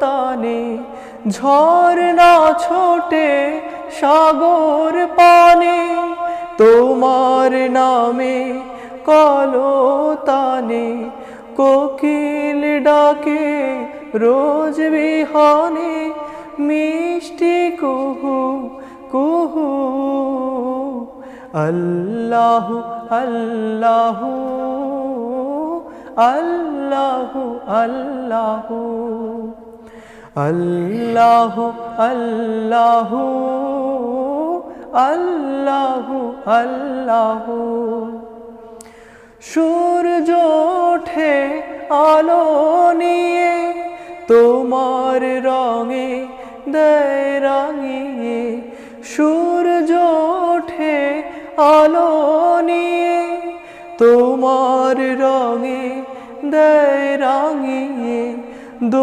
তানে ঝর্ণা ছোটে সাগর পানে, তোমার নামে কলো তানে কোকিল ডাকে রোজ বিহানে, মিষ্টি কুহু কুহু। আল্লাহ, আল্লাহু। আল্লাহু আল্লাহু। আল্লাহু আল্লাহু। আল্লাহু আল্লাহু। সূর্য ওঠে আলো নিয়ে, তোমার রঙে দেয় রাঙিয়ে সূর্য ওঠে আলো নিয়ে তোমার রঙে দেয় রাঙিয়ে